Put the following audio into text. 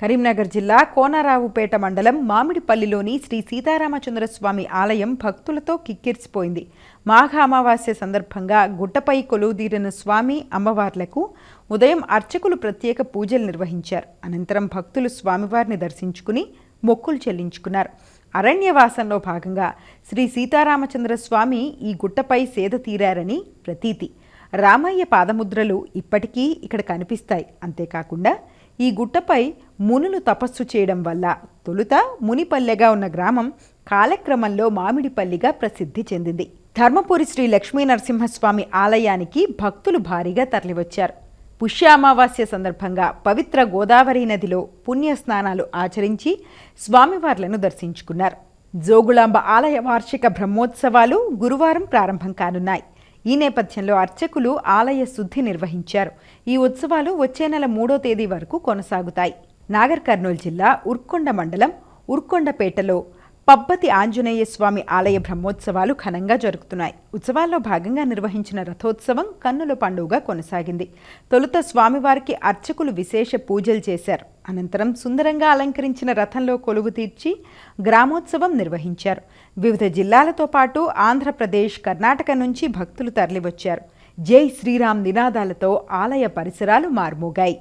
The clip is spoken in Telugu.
కరీంనగర్ జిల్లా కోనరావుపేట మండలం మామిడిపల్లిలోని శ్రీ సీతారామచంద్రస్వామి ఆలయం భక్తులతో కిక్కిరిసిపోయింది. మాఘ అమావాస్య సందర్భంగా గుట్టపై కొలువుదీరిన స్వామి అమ్మవార్లకు ఉదయం అర్చకులు ప్రత్యేక పూజలు నిర్వహించారు. అనంతరం భక్తులు స్వామివారిని దర్శించుకుని మొక్కులు చెల్లించుకున్నారు. అరణ్యవాసంలో భాగంగా శ్రీ సీతారామచంద్ర స్వామి ఈ గుట్టపై సేద తీరారని ప్రతీతి. రామయ్య పాదముద్రలు ఇప్పటికీ ఇక్కడ కనిపిస్తాయి. అంతేకాకుండా ఈ గుట్టపై మునులు తపస్సు చేయడం వల్ల తొలుత మునిపల్లెగా ఉన్న గ్రామం కాలక్రమంలో మామిడిపల్లిగా ప్రసిద్ధి చెందింది. ధర్మపురి శ్రీ లక్ష్మీ నరసింహస్వామి ఆలయానికి భక్తులు భారీగా తరలివచ్చారు. పుష్య అమావాస్య సందర్భంగా పవిత్ర గోదావరి నదిలో పుణ్య స్నానాలు ఆచరించి స్వామివార్లను దర్శించుకున్నారు. జోగులాంబ ఆలయ వార్షిక బ్రహ్మోత్సవాలు గురువారం ప్రారంభం కానున్నాయి. ఈ నేపథ్యంలో అర్చకులు ఆలయ శుద్ధి నిర్వహించారు. ఈ ఉత్సవాలు వచ్చే నెల మూడో తేదీ వరకు కొనసాగుతాయి. నాగర్ కర్నూలు జిల్లా ఉర్కొండ మండలం ఉర్కొండపేటలో పబ్బతి ఆంజనేయ స్వామి ఆలయ బ్రహ్మోత్సవాలు ఘనంగా జరుగుతున్నాయి. ఉత్సవాల్లో భాగంగా నిర్వహించిన రథోత్సవం కన్నుల పండుగగా కొనసాగింది. తొలుత స్వామివారికి అర్చకులు విశేష పూజలు చేశారు. అనంతరం సుందరంగా అలంకరించిన రథంలో కొలువు తీర్చి గ్రామోత్సవం నిర్వహించారు. వివిధ జిల్లాలతో పాటు ఆంధ్రప్రదేశ్ కర్ణాటక నుంచి భక్తులు తరలివచ్చారు. జై శ్రీరామ్ నినాదాలతో ఆలయ పరిసరాలు మార్మోగాయి.